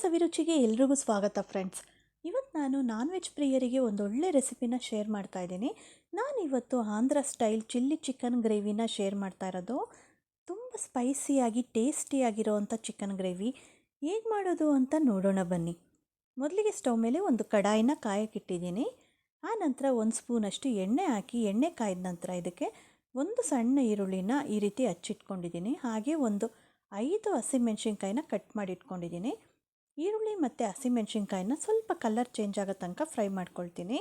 ಸವಿರುಚಿಗೆ ಎಲ್ರಿಗೂ ಸ್ವಾಗತ ಫ್ರೆಂಡ್ಸ್ ಇವತ್ತು ನಾನು ನಾನ್ ವೆಜ್ ಪ್ರಿಯರಿಗೆ ಒಂದೊಳ್ಳೆ ರೆಸಿಪಿನ ಶೇರ್ ಮಾಡ್ತಾ ಇದ್ದೀನಿ. ನಾನು ಇವತ್ತು ಆಂಧ್ರ ಸ್ಟೈಲ್ ಚಿಲ್ಲಿ ಚಿಕನ್ ಗ್ರೇವಿನ ಶೇರ್ ಮಾಡ್ತಾ ಇರೋದು. ತುಂಬ ಸ್ಪೈಸಿಯಾಗಿ ಟೇಸ್ಟಿಯಾಗಿರೋವಂಥ ಚಿಕನ್ ಗ್ರೇವಿ ಹೇಗೆ ಮಾಡೋದು ಅಂತ ನೋಡೋಣ ಬನ್ನಿ. ಮೊದಲಿಗೆ ಸ್ಟವ್ ಮೇಲೆ ಒಂದು ಕಡಾಯಿನ ಕಾಯಕ್ಕಿಟ್ಟಿದ್ದೀನಿ ಆ ನಂತರ ಒಂದು ಸ್ಪೂನಷ್ಟು ಎಣ್ಣೆ ಹಾಕಿ, ಎಣ್ಣೆ ಕಾಯ್ದ ನಂತರ ಇದಕ್ಕೆ ಒಂದು ಸಣ್ಣ ಈರುಳ್ಳಿನ ಈ ರೀತಿ ಹಚ್ಚಿಟ್ಕೊಂಡಿದ್ದೀನಿ. ಹಾಗೆ ಒಂದು ಐದು ಹಸಿಮೆಣ್ಸಿನ್ಕಾಯಿನ ಕಟ್ ಮಾಡಿ ಇಟ್ಕೊಂಡಿದ್ದೀನಿ ಈರುಳ್ಳಿ ಮತ್ತು ಹಸಿಮೆಣ್ಸಿನ್ಕಾಯಿನ ಸ್ವಲ್ಪ ಕಲರ್ ಚೇಂಜ್ ಆಗೋ ತನಕ ಫ್ರೈ ಮಾಡ್ಕೊಳ್ತೀನಿ.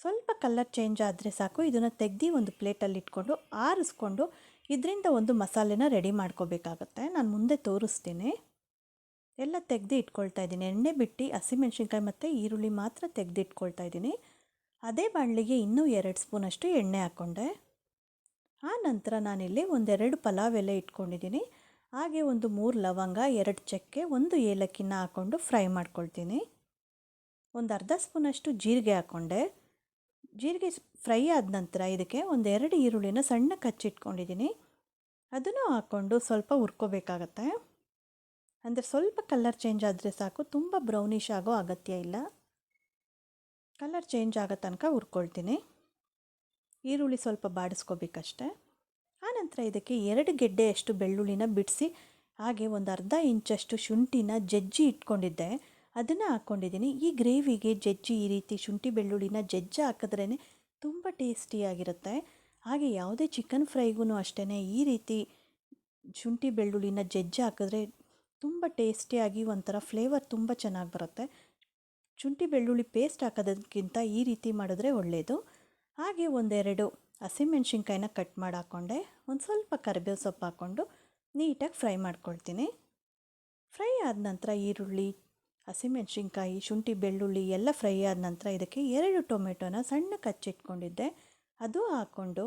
ಸ್ವಲ್ಪ ಕಲರ್ ಚೇಂಜ್ ಆದರೆ ಸಾಕು. ಇದನ್ನು ತೆಗ್ದು ಒಂದು ಪ್ಲೇಟಲ್ಲಿ ಇಟ್ಕೊಂಡು ಆರಿಸ್ಕೊಂಡು ಇದರಿಂದ ಒಂದು ಮಸಾಲೆನ ರೆಡಿ ಮಾಡ್ಕೋಬೇಕಾಗತ್ತೆ. ನಾನು ಮುಂದೆ ತೋರಿಸ್ತೀನಿ. ಎಲ್ಲ ತೆಗ್ದು ಇಟ್ಕೊಳ್ತಾ ಇದ್ದೀನಿ. ಎಣ್ಣೆ ಬಿಟ್ಟು, ಹಸಿಮೆಣ್ಸಿನ್ಕಾಯಿ ಮತ್ತು ಈರುಳ್ಳಿ ಮಾತ್ರ ತೆಗ್ದು ಇಟ್ಕೊಳ್ತಾ ಇದ್ದೀನಿ. ಅದೇ ಬಾಣಲಿಗೆ ಇನ್ನೂ ಎರಡು ಸ್ಪೂನಷ್ಟು ಎಣ್ಣೆ ಹಾಕ್ಕೊಂಡೆ ಆ ನಂತರ ನಾನಿಲ್ಲಿ ಒಂದೆರಡು ಪಲಾವ್ ಎಲೆ ಇಟ್ಕೊಂಡಿದ್ದೀನಿ. ಹಾಗೆ ಒಂದು ಮೂರು ಲವಂಗ, ಎರಡು ಚಕ್ಕೆ, ಒಂದು ಏಲಕ್ಕಿನ ಹಾಕ್ಕೊಂಡು ಫ್ರೈ ಮಾಡ್ಕೊಳ್ತೀನಿ. ಒಂದು ಅರ್ಧ ಸ್ಪೂನಷ್ಟು ಜೀರಿಗೆ ಹಾಕ್ಕೊಂಡೆ ಜೀರಿಗೆ ಫ್ರೈ ಆದ ನಂತರ ಇದಕ್ಕೆ ಒಂದೆರಡು ಈರುಳ್ಳಿನ ಸಣ್ಣ ಕಚ್ಚಿಟ್ಕೊಂಡಿದ್ದೀನಿ ಅದನ್ನು ಹಾಕ್ಕೊಂಡು ಸ್ವಲ್ಪ ಹುರ್ಕೋಬೇಕಾಗತ್ತೆ. ಅಂದರೆ ಸ್ವಲ್ಪ ಕಲರ್ ಚೇಂಜ್ ಆದರೆ ಸಾಕು, ತುಂಬ ಬ್ರೌನಿಷ್ ಆಗೋ ಅಗತ್ಯ ಇಲ್ಲ. ಕಲರ್ ಚೇಂಜ್ ಆಗೋ ತನಕ ಹುರ್ಕೊಳ್ತೀನಿ. ಈರುಳ್ಳಿ ಸ್ವಲ್ಪ ಬಾಡಿಸ್ಕೋಬೇಕಷ್ಟೆ. ಆನಂತರ ಇದಕ್ಕೆ ಎರಡು ಗೆಡ್ಡೆಯಷ್ಟು ಬೆಳ್ಳುಳ್ಳಿನ ಬಿಡಿಸಿ, ಹಾಗೆ ಒಂದು ಅರ್ಧ ಇಂಚಷ್ಟು ಶುಂಠಿನ ಜಜ್ಜಿ ಇಟ್ಕೊಂಡಿದ್ದೆ. ಅದನ್ನು ಹಾಕ್ಕೊಂಡಿದ್ದೀನಿ. ಈ ಗ್ರೇವಿಗೆ ಜಜ್ಜಿ, ಈ ರೀತಿ ಶುಂಠಿ ಬೆಳ್ಳುಳ್ಳಿನ ಜಜ್ಜ ಹಾಕಿದ್ರೇ ತುಂಬ ಟೇಸ್ಟಿಯಾಗಿರುತ್ತೆ. ಹಾಗೆ ಯಾವುದೇ ಚಿಕನ್ ಫ್ರೈಗೂ ಅಷ್ಟೇ ಈ ರೀತಿ ಶುಂಠಿ ಬೆಳ್ಳುಳ್ಳಿನ ಜಜ್ಜ ಹಾಕಿದ್ರೆ ತುಂಬ ಟೇಸ್ಟಿಯಾಗಿ ಒಂಥರ ಫ್ಲೇವರ್ ತುಂಬ ಚೆನ್ನಾಗಿ ಬರುತ್ತೆ. ಶುಂಠಿ ಬೆಳ್ಳುಳ್ಳಿ ಪೇಸ್ಟ್ ಹಾಕೋದಕ್ಕಿಂತ ಈ ರೀತಿ ಮಾಡಿದ್ರೆ ಒಳ್ಳೆಯದು ಹಾಗೆ ಒಂದೆರಡು ಹಸಿಮೆಣ್ಸಿನ್ಕಾಯಿನ ಕಟ್ ಮಾಡಿ ಹಾಕ್ಕೊಂಡೆ ಒಂದು ಸ್ವಲ್ಪ ಕರಿಬೇವು ಸೊಪ್ಪು ಹಾಕ್ಕೊಂಡು ನೀಟಾಗಿ ಫ್ರೈ ಮಾಡ್ಕೊಳ್ತೀನಿ. ಫ್ರೈ ಆದ ನಂತರ ಈರುಳ್ಳಿ ಹಸಿಮೆಣ್ಸಿನ್ಕಾಯಿ ಶುಂಠಿ, ಬೆಳ್ಳುಳ್ಳಿ ಎಲ್ಲ ಫ್ರೈ ಆದ ನಂತರ ಇದಕ್ಕೆ ಎರಡು ಟೊಮೆಟೊನ ಸಣ್ಣ ಕಚ್ಚಿಟ್ಕೊಂಡಿದ್ದೆ ಅದು ಹಾಕ್ಕೊಂಡು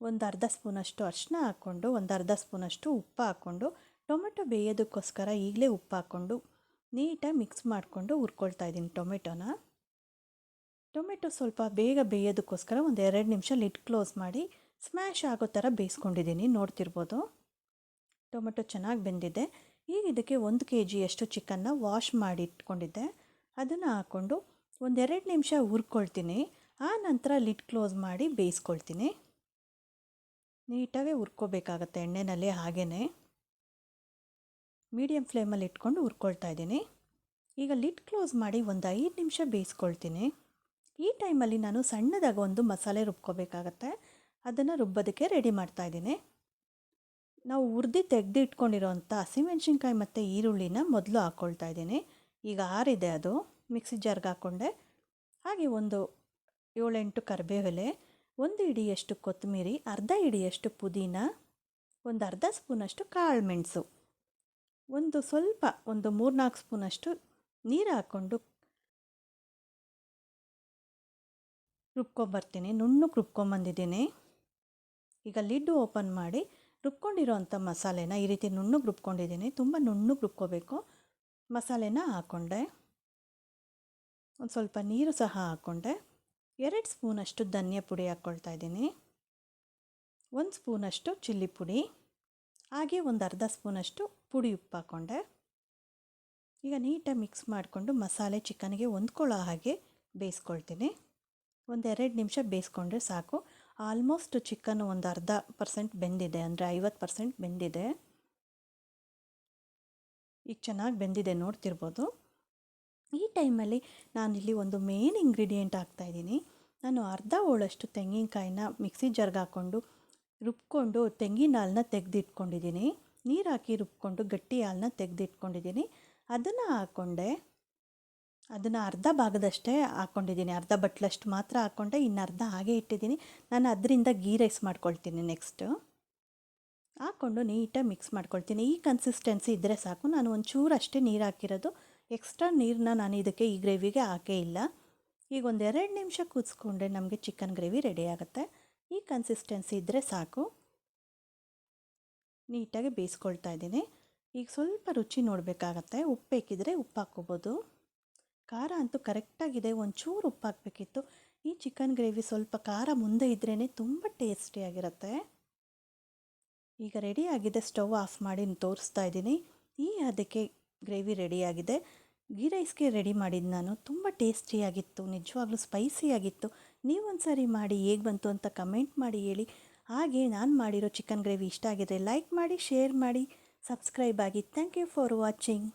ಒಂದು ಅರ್ಧ ಸ್ಪೂನಷ್ಟು ಅರಿಶಿನ ಹಾಕ್ಕೊಂಡು, ಒಂದು ಅರ್ಧ ಸ್ಪೂನಷ್ಟು ಉಪ್ಪು ಹಾಕ್ಕೊಂಡು, ಟೊಮೆಟೊ ಬೇಯೋದಕ್ಕೋಸ್ಕರ ಈಗಲೇ ಉಪ್ಪು ಹಾಕ್ಕೊಂಡು ನೀಟಾಗಿ ಮಿಕ್ಸ್ ಮಾಡಿಕೊಂಡು ಹುರ್ಕೊಳ್ತಾ ಇದ್ದೀನಿ ಟೊಮೆಟೊನ. ಟೊಮೆಟೊ ಸ್ವಲ್ಪ ಬೇಗ ಬೇಯೋದಕ್ಕೋಸ್ಕರ ಒಂದು ಎರಡು ನಿಮಿಷ ಲಿಡ್ ಕ್ಲೋಸ್ ಮಾಡಿ ಸ್ಮ್ಯಾಶ್ ಆಗೋ ಥರ ಬೇಯಿಸ್ಕೊಂಡಿದ್ದೀನಿ. ನೋಡ್ತಿರ್ಬೋದು? ಟೊಮೆಟೊ ಚೆನ್ನಾಗಿ ಬೆಂದಿದೆ. ಈಗ ಇದಕ್ಕೆ ಒಂದು ಕೆ ಜಿಯಷ್ಟು ಚಿಕನ್ನ ವಾಶ್ ಮಾಡಿ ಇಟ್ಕೊಂಡಿದ್ದೆ. ಅದನ್ನು ಹಾಕ್ಕೊಂಡು ಒಂದೆರಡು ನಿಮಿಷ ಹುರ್ಕೊಳ್ತೀನಿ. ಆ ನಂತರ ಲಿಡ್ ಕ್ಲೋಸ್ ಮಾಡಿ ಬೇಯಿಸ್ಕೊಳ್ತೀನಿ. ನೀಟಾಗೇ ಹುರ್ಕೋಬೇಕಾಗತ್ತೆ ಎಣ್ಣೆನಲ್ಲಿ ಹಾಗೇ ಮೀಡಿಯಮ್ ಫ್ಲೇಮಲ್ಲಿ ಇಟ್ಕೊಂಡು ಹುರ್ಕೊಳ್ತಾ ಇದ್ದೀನಿ. ಈಗ ಲಿಡ್ ಕ್ಲೋಸ್ ಮಾಡಿ ಒಂದು ಐದು ನಿಮಿಷ ಬೇಯಿಸ್ಕೊಳ್ತೀನಿ. ಈ ಟೈಮಲ್ಲಿ ನಾನು ಸಣ್ಣದಾಗಿ ಒಂದು ಮಸಾಲೆ ರುಬ್ಕೋಬೇಕಾಗತ್ತೆ. ಅದನ್ನು ರುಬ್ಬೋದಕ್ಕೆ ರೆಡಿ ಮಾಡ್ತಾ ಇದ್ದೀನಿ. ನಾವು ಉರಿದು ತೆಗೆದು ಇಟ್ಕೊಂಡಿರೋಂಥ ಹಸಿಮೆಣ್ಸಿನ್ಕಾಯಿ ಮತ್ತು ಈರುಳ್ಳಿನ ಮೊದಲು ಹಾಕ್ಕೊಳ್ತಾ ಇದ್ದೀನಿ. ಈಗ ಆರಿದೆ ಅದು. ಮಿಕ್ಸಿ ಜಾರ್ಗೆ ಹಾಕ್ಕೊಂಡೆ. ಹಾಗೆ ಒಂದು ಏಳೆಂಟು ಕರಿಬೇವೆಲೆ, ಒಂದು ಇಡಿಯಷ್ಟು ಕೊತ್ತಂಬರಿ, ಅರ್ಧ ಇಡಿಯಷ್ಟು ಪುದೀನ, ಒಂದು ಅರ್ಧ ಸ್ಪೂನಷ್ಟು ಕಾಳು ಮೆಣಸು. ಒಂದು ಸ್ವಲ್ಪ, ಒಂದು ಮೂರ್ನಾಲ್ಕು ಸ್ಪೂನಷ್ಟು ನೀರು ಹಾಕ್ಕೊಂಡು ರುಬ್ಕೊಂಬರ್ತೀನಿ. ನುಣ್ಣು ರುಬ್ಕೊಂಬಂದಿದ್ದೀನಿ. ಈಗ ಲಿಡ್ಡು ಓಪನ್ ಮಾಡಿ ರುಬ್ಕೊಂಡಿರೋ ಅಂಥ ಮಸಾಲೆನ ಈ ರೀತಿ ನುಣ್ಣಗೆ ರುಬ್ಕೊಂಡಿದ್ದೀನಿ. ತುಂಬ ನುಣ್ಣಗೆ ರುಬ್ಕೋಬೇಕು. ಮಸಾಲೆನ ಹಾಕ್ಕೊಂಡೆ ಒಂದು ಸ್ವಲ್ಪ ನೀರು ಸಹ ಹಾಕ್ಕೊಂಡೆ ಎರಡು ಸ್ಪೂನಷ್ಟು ಧನಿಯಾ ಪುಡಿ ಹಾಕ್ಕೊಳ್ತಾ ಇದ್ದೀನಿ. ಒಂದು ಸ್ಪೂನಷ್ಟು ಚಿಲ್ಲಿ ಪುಡಿ. ಹಾಗೆ ಒಂದು ಅರ್ಧ ಸ್ಪೂನಷ್ಟು ಪುಡಿ ಉಪ್ಪು ಹಾಕ್ಕೊಂಡೆ ಈಗ ನೀಟಾಗಿ ಮಿಕ್ಸ್ ಮಾಡಿಕೊಂಡು ಮಸಾಲೆ ಚಿಕನ್ಗೆ ಹೊಂದ್ಕೊಳ್ಳೋ ಹಾಗೆ ಬೇಯಿಸ್ಕೊಳ್ತೀನಿ. ಒಂದೆರಡು ನಿಮಿಷ ಬೇಯಿಸ್ಕೊಂಡ್ರೆ ಸಾಕು. ಆಲ್ಮೋಸ್ಟ್ ಚಿಕನ್ ಒಂದು ಅರ್ಧ ಪರ್ಸೆಂಟ್ ಬೆಂದಿದೆ, ಅಂದರೆ ಐವತ್ತು ಪರ್ಸೆಂಟ್ ಬೆಂದಿದೆ. ಈಗ ಚೆನ್ನಾಗಿ ಬೆಂದಿದೆ ನೋಡ್ತಿರ್ಬೋದು. ಈ ಟೈಮಲ್ಲಿ ನಾನಿಲ್ಲಿ ಒಂದು ಮೇನ್ ಇಂಗ್ರೀಡಿಯೆಂಟ್ ಹಾಕ್ತಾಯಿದ್ದೀನಿ ನಾನು ಅರ್ಧ ಹೋಳಷ್ಟು ತೆಂಗಿನಕಾಯಿನ ಮಿಕ್ಸಿ ಜರ್ಗೆ ಹಾಕ್ಕೊಂಡು ರುಬ್ಕೊಂಡು ತೆಂಗಿನ ಹಾಲನ್ನ ತೆಗೆದಿಟ್ಕೊಂಡಿದ್ದೀನಿ. ನೀರು ಹಾಕಿ ರುಬ್ಕೊಂಡು ಗಟ್ಟಿ ಹಾಲನ್ನ ತೆಗೆದಿಟ್ಕೊಂಡಿದ್ದೀನಿ. ಅದನ್ನು ಹಾಕ್ಕೊಂಡೆ ಅದನ್ನು ಅರ್ಧ ಭಾಗದಷ್ಟೇ ಹಾಕ್ಕೊಂಡಿದ್ದೀನಿ ಅರ್ಧ ಬಟ್ಲಷ್ಟು ಮಾತ್ರ ಹಾಕ್ಕೊಂಡೆ, ಇನ್ನು ಅರ್ಧ ಹಾಗೆ ಇಟ್ಟಿದ್ದೀನಿ. ನಾನು ಅದರಿಂದ ಗೀ ರೈಸ್ ಮಾಡ್ಕೊಳ್ತೀನಿ ನೆಕ್ಸ್ಟು. ಹಾಕ್ಕೊಂಡು ನೀಟಾಗಿ ಮಿಕ್ಸ್ ಮಾಡ್ಕೊಳ್ತೀನಿ. ಈ ಕನ್ಸಿಸ್ಟೆನ್ಸಿ ಇದ್ದರೆ ಸಾಕು. ನಾನು ಒಂಚೂರು ಅಷ್ಟೇ ನೀರು ಹಾಕಿರೋದು. ಎಕ್ಸ್ಟ್ರಾ ನೀರನ್ನ ನಾನು ಇದಕ್ಕೆ ಈ ಗ್ರೇವಿಗೆ ಹಾಕೇ ಇಲ್ಲ. ಈಗ ಒಂದು ಎರಡು ನಿಮಿಷ ಕೂತ್ಸ್ಕೊಂಡ್ರೆ ನಮಗೆ ಚಿಕನ್ ಗ್ರೇವಿ ರೆಡಿ ಆಗುತ್ತೆ. ಈ ಕನ್ಸಿಸ್ಟೆನ್ಸಿ ಇದ್ದರೆ ಸಾಕು. ನೀಟಾಗಿ ಬೇಯಿಸ್ಕೊಳ್ತಾ ಇದ್ದೀನಿ. ಈಗ ಸ್ವಲ್ಪ ರುಚಿ ನೋಡಬೇಕಾಗತ್ತೆ. ಉಪ್ಪು ಬೇಕಿದ್ರೆ ಉಪ್ಪು ಹಾಕ್ಕೋಬೋದು. ಖಾರ ಅಂತೂ ಕರೆಕ್ಟಾಗಿದೆ, ಒಂಚೂರು ಉಪ್ಪು ಹಾಕಬೇಕಿತ್ತು ಈ ಚಿಕನ್ ಗ್ರೇವಿ ಸ್ವಲ್ಪ ಖಾರ ಮುಂದೆ ಇದ್ರೇ ತುಂಬ ಟೇಸ್ಟಿಯಾಗಿರುತ್ತೆ ಈಗ ರೆಡಿಯಾಗಿದೆ ಸ್ಟವ್ ಆಫ್ ಮಾಡಿ ತೋರಿಸ್ತಾ ಇದ್ದೀನಿ. ಈ ಅದಕ್ಕೆ ಗ್ರೇವಿ ರೆಡಿಯಾಗಿದೆ ಗೀ ರೈಸ್ಗೆ ರೆಡಿ ಮಾಡಿದ್ದು ನಾನು. ತುಂಬ ಟೇಸ್ಟಿಯಾಗಿತ್ತು ನಿಜವಾಗ್ಲೂ ಸ್ಪೈಸಿಯಾಗಿತ್ತು ನೀವೊಂದು ಸಾರಿ ಮಾಡಿ, ಹೇಗೆ ಬಂತು ಅಂತ ಕಮೆಂಟ್ ಮಾಡಿ ಹೇಳಿ. ಹಾಗೆ ನಾನು ಮಾಡಿರೋ ಚಿಕನ್ ಗ್ರೇವಿ ಇಷ್ಟ ಆಗಿದೆ ಲೈಕ್ ಮಾಡಿ ಶೇರ್ ಮಾಡಿ ಸಬ್ಸ್ಕ್ರೈಬ್ ಆಗಿ. Thank you for watching